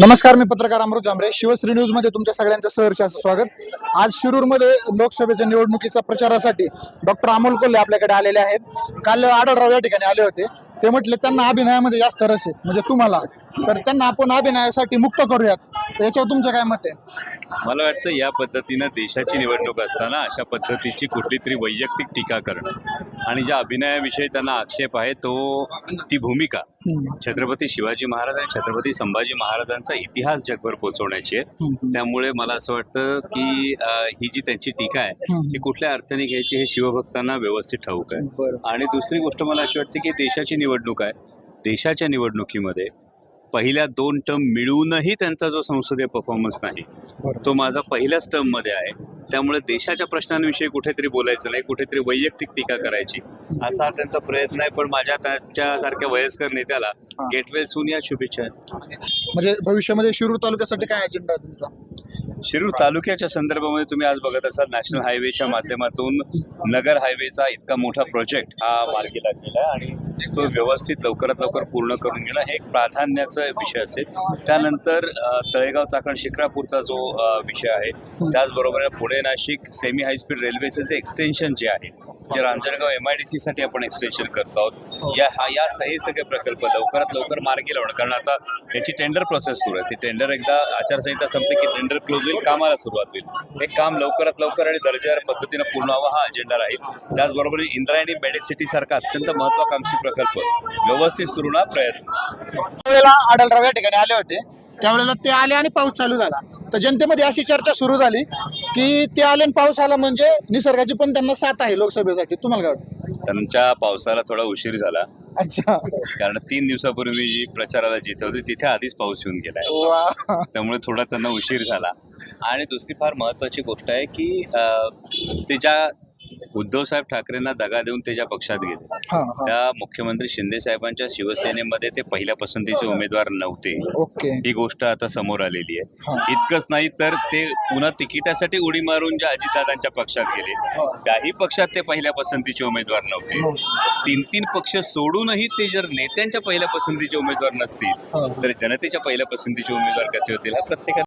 नमस्कार मी पत्रकार अमृत जांभरे. शिवश्री न्यूजमध्ये तुमच्या सगळ्यांचं सहर्ष असं स्वागत. आज शिरूरमध्ये लोकसभेच्या निवडणुकीच्या प्रचारासाठी डॉक्टर अमोल कोल्हे आपल्याकडे आलेले आहेत. काल आढळराव या ठिकाणी आले होते. ते म्हटले त्यांना अभिनयामध्ये जास्त रस आहे म्हणजे तुम्हाला. तर त्यांना आपण अभिनयासाठी मुक्त करूयात. तर याच्यावर तुमचं काय मत आहे? मला वाटतं या पद्धतीनं देशाची निवडणूक असताना अशा पद्धतीची कुठली तरी वैयक्तिक टीका करणं आणि ज्या अभिनयाविषयी त्यांना आक्षेप आहे तो ती भूमिका छत्रपती शिवाजी महाराज आणि छत्रपती संभाजी महाराजांचा इतिहास जगभर पोहोचवण्याची आहे. त्यामुळे मला असं वाटतं की ही जी त्यांची टीका आहे. ही कुठल्या अर्थाने घ्यायची हे शिवभक्तांना व्यवस्थित ठाऊक आहे. आणि दुसरी गोष्ट मला अशी वाटते की देशाची निवडणूक आहे. देशाच्या निवडणुकीमध्ये पहिल्या दोन टर्म मिळूनही त्यांचा जो संसदीय परफॉर्मन्स नाही तो माझा पहिल्याच टर्ममध्ये आहे त्यामुळे देशाच्या प्रश्नांविषयी कुठेतरी बोलायचं नाही कुठेतरी वैयक्तिक टीका करायची असा त्यांचा प्रयत्न आहे पण माझ्या त्याच्यासारख्या वयस्कर नेत्याला. गेटवेल सून या शुभेच्छा. म्हणजे भविष्यामध्ये शिरूर तालुक्यासाठी काय अजेंडा आहे तुमचा? शिरूर तालुक्याच्या संदर्भामध्ये तुम्ही आज बघत असाल नॅशनल हायवेच्या माध्यमातून नगर हायवेचा इतका मोठा प्रोजेक्ट हा मार्गी लागलेला आहे आणि तो व्यवस्थित लवकरात लवकर पूर्ण करून घेणं हे एक प्राधान्याचा विषय असेल. त्यानंतर तळेगाव चाकण शिक्रापूरचा जो विषय आहे त्याचबरोबर पुणे नाशिक सेमी हायस्पीड रेल्वेचं जे एक्सटेन्शन जे आहे जे Ranjangaon M I D C साठी आपण एक्सटेन्शन करतो आहोत या हा या हे सगळे प्रकल्प लवकरात लवकर मार्गी लावणं. कारण आता याची टेंडर प्रोसेस सुरू आहे. ती टेंडर एकदा आचारसंहिता संपली की टेंडर क्लोज होईल कामाला सुरुवात होईल. हे काम लवकरात लवकर आणि दर्जेदार पद्धतीनं पूर्ण व्हावा हा अजेंडा राहील. त्याचबरोबर इंद्रायणी मेडिसिटी सारखा अत्यंत महत्वाकांक्षी प्रकल्प व्यवस्थित सुरू ना प्रयत्न. आढळराव या ठिकाणी आले होते. त्यावेळेला ते आले आणि पाऊस चालू झाला. तर जनतेमध्ये अशी चर्चा सुरू झाली की ते आले आणि पाऊस आला म्हणजे निसर्गाची पण त्यांना साथ आहे लोकसभेसाठी. तुम्हाला काय वाटतं? त्यांच्या पावसाला थोडा उशीर झाला. अच्छा. कारण तीन दिवसापूर्वी जी प्रचाराला जिथे होती तिथे आधीच पाऊस येऊन गेलाय. वा. त्यामुळे थोडा त्यांना उशीर झाला. आणि दुसरी फार महत्वाची गोष्ट आहे की अं, ते ज्या उद्धव साहेब ठाकरेंना दगा देऊन ते ज्या पक्षात गेले हा हा त्या मुख्यमंत्री शिंदे साहेबांच्या शिवसेनेमध्ये ते पहिल्या पसंतीचे उमेदवार नव्हते ओके ही गोष्ट आता समोर आलेली हा. आहे इतकंच नाही तर ते पुन्हा तिकिटासाठी उडी मारून ज्या अजितदादांच्या पक्षात गेले हा. त्याही पक्षात ते पहिल्या पसंतीचे उमेदवार नव्हते नव्हते. तीन तीन पक्ष सोडूनही ते जर नेत्यांच्या पहिल्या पसंतीचे उमेदवार नसतील हा. तर जनतेच्या पहिल्या पसंतीचे उमेदवार कसे होतील हा प्रत्येकाला